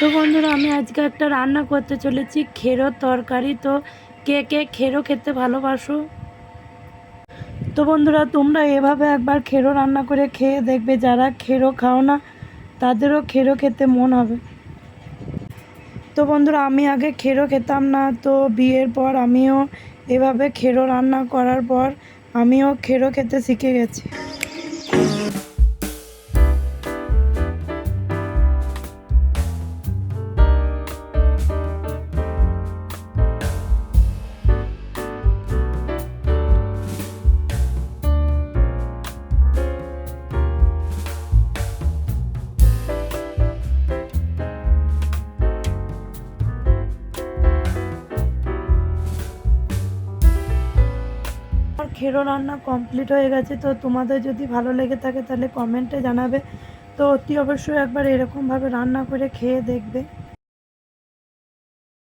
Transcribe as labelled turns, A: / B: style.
A: তো বন্ধুরা, আমি আজকে একটা রান্না করতে চলেছি খেরোর তরকারি। তো কে কে খেরো খেতে ভালোবাসো? তো বন্ধুরা, তোমরা এভাবে একবার খেরো রান্না করে খেয়ে দেখবে, যারা খেরো খাও না, তাদেরও খেরো খেতে মন হবে। তো বন্ধুরা, আমি আগে খেরো খেতাম না, তো বিয়ের পর আমিও এভাবে খেরো রান্না করার পর আমিও খেরো খেতে শিখে গেছি। খেরো রান্না কমপ্লিট হয়ে গেছে, তো তোমাদের যদি ভালো লেগে থাকে তাহলে কমেন্টে জানাবে। তো অতি অবশ্যই একবার এরকমভাবে রান্না করে খেয়ে দেখবে।